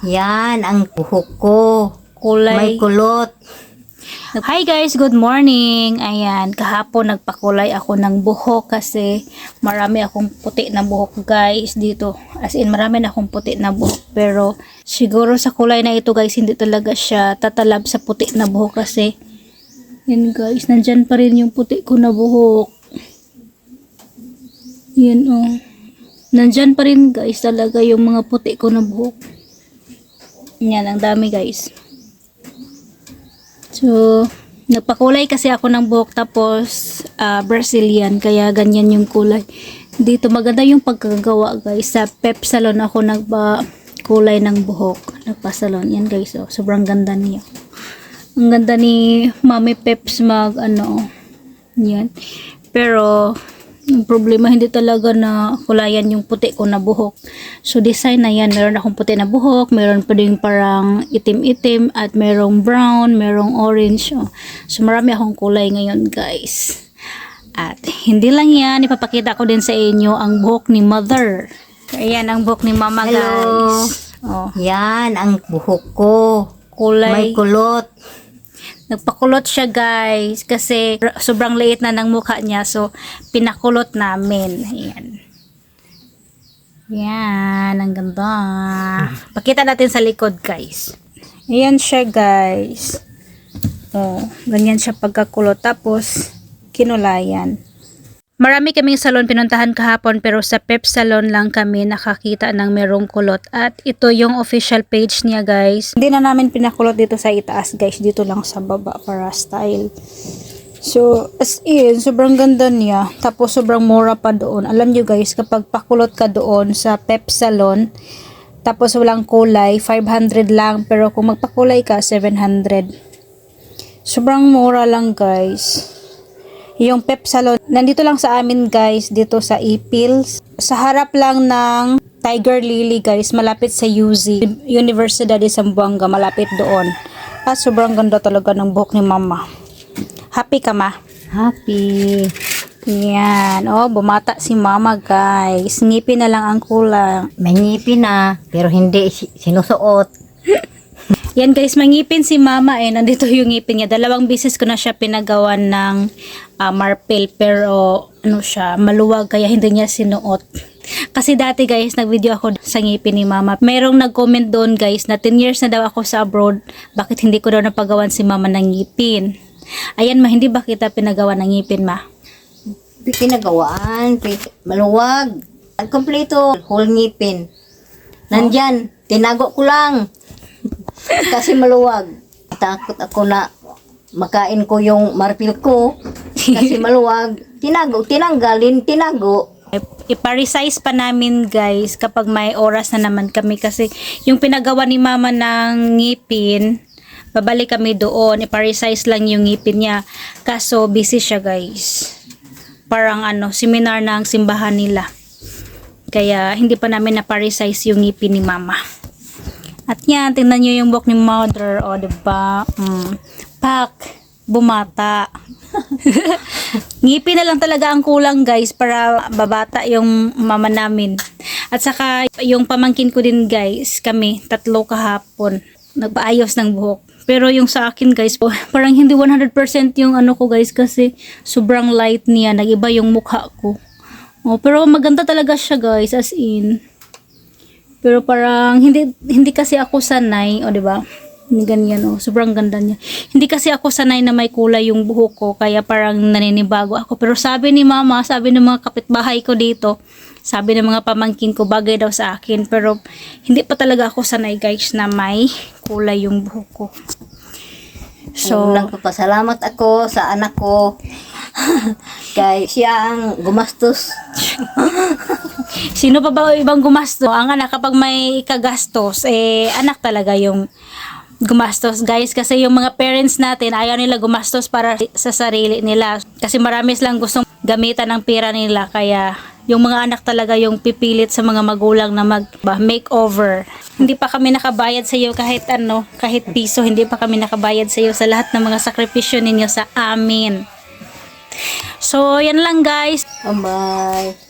Yan, ang buhok ko. Kulay. May kulot. Hi guys, good morning. Ayan, kahapon nagpakulay ako ng buhok kasi marami akong puti na buhok guys dito. As in, marami na akong puti na buhok. Pero siguro sa kulay na ito guys, hindi talaga siya tatalab sa puti na buhok kasi yan guys, nandyan pa rin yung puti ko na buhok. Yan oh. Nandyan pa rin guys talaga yung mga puti ko na buhok. Yan, ang dami guys. So, nagpakulay kasi ako ng buhok tapos ah, Brazilian kaya ganyan yung kulay. Dito maganda yung pagkagawa guys. Sa Pep Salon ako nagpa kulay ng buhok. Nagpa-salon. Yan guys, oh, sobrang ganda niya. Ang ganda ni Mami Peps mag ano. Yan. Pero problema hindi talaga na kulayan yung puti ko na buhok. So design na yan, meron akong puti na buhok, meron pa din parang itim-itim at merong brown, merong orange. Oh. So marami akong kulay ngayon guys. At hindi lang yan, ipapakita ko din sa inyo ang buhok ni mother. Ayan ang buhok ni mama Hello. guys. Oh, Yan, ang buhok ko. kulay. May kulot. Nagpakulot siya guys kasi sobrang liit na ng mukha niya so pinakulot namin. Ayan. Yan, ang ganda. Pakita natin sa likod guys. Ayan siya guys. Oh, ganyan siya pagkakulot tapos kinulayan. Marami kaming salon pinuntahan kahapon pero sa Pep Salon lang kami nakakita ng merong kulot at ito yung official page niya guys. Hindi na namin pinakulot dito sa itaas guys, dito lang sa baba para style. So, as in, sobrang ganda niya. Tapos, sobrang mura pa doon. Alam nyo guys, kapag pakulot ka doon sa Pep Salon, tapos walang kulay, 500 lang. Pero kung magpakulay ka, 700. Sobrang mura lang guys. Yung Pep Salon, nandito lang sa amin guys, dito sa Ipils. Sa harap lang ng Tiger Lily guys, malapit sa UZ, Universidad de Zamboanga, malapit doon. At sobrang ganda talaga ng buhok ni mama. Happy ka ma? Happy. Yan. Oh, bumata si mama guys. Ngipin na lang ang kulang. May ngipin na, pero hindi si- sinusuot. Yan guys, mangipin si mama eh. Nandito yung ngipin niya. Dalawang bisis ko na siya pinagawan ng ah, marpel pero ano siya, maluwag kaya hindi niya sinuot. Kasi dati guys, nag-video ako sa ngipin ni mama. Merong nag-comment doon guys na 10 years na daw ako sa abroad. Bakit hindi ko daw napagawan si mama ng ngipin? Ayan ma, hindi ba kita pinagawa ng ngipin ma? Pinagawaan, pi- maluwag. Kompleto, whole ngipin. Nandyan, tinago ko lang. Kasi maluwag. Takot ako na makain ko yung marpil ko. Kasi maluwag. Tinago, tinanggalin, tinago. ipa-resize pa namin guys kapag may oras na naman kami kasi yung pinagawa ni mama ng ngipin babalik kami doon ipa-resize lang yung ngipin niya kaso busy siya guys parang ano seminar ng simbahan nila kaya hindi pa namin na-resize yung ngipin ni mama at yan tingnan nyo yung buhok ni mother o diba mm, pak bumata Ngipin na lang talaga ang kulang guys para babata yung mama namin. At saka yung pamangkin ko din guys, kami tatlo kahapon nagpaayos ng buhok. Pero yung sa akin guys, parang hindi 100% yung ano ko guys kasi sobrang light niya, nagiba yung mukha ko. Oh, pero maganda talaga siya guys as in. Pero parang hindi hindi kasi ako sanay, o di ba? Ganyan oh, sobrang ganda niya. Hindi kasi ako sanay na may kulay yung buhok ko, kaya parang naninibago ako. Pero sabi ni mama, sabi ng mga kapitbahay ko dito, sabi ng mga pamangkin ko, bagay daw sa akin. Pero hindi pa talaga ako sanay guys na may kulay yung buhok ko. So, Unang papasalamat ako sa anak ko. Kay siya ang gumastos. Sino pa ba ang ibang gumastos? Ang anak kapag may kagastos, eh anak talaga yung gumastos guys kasi yung mga parents natin ayaw nila gumastos para sa sarili nila kasi marami silang gustong gamitan ng pera nila kaya yung mga anak talaga yung pipilit sa mga magulang na mag makeover. Hindi pa kami nakabayad sa iyo kahit ano, kahit piso, hindi pa kami nakabayad sa iyo sa lahat ng mga sakripisyo ninyo sa amin. So, yan lang guys. Bye-bye.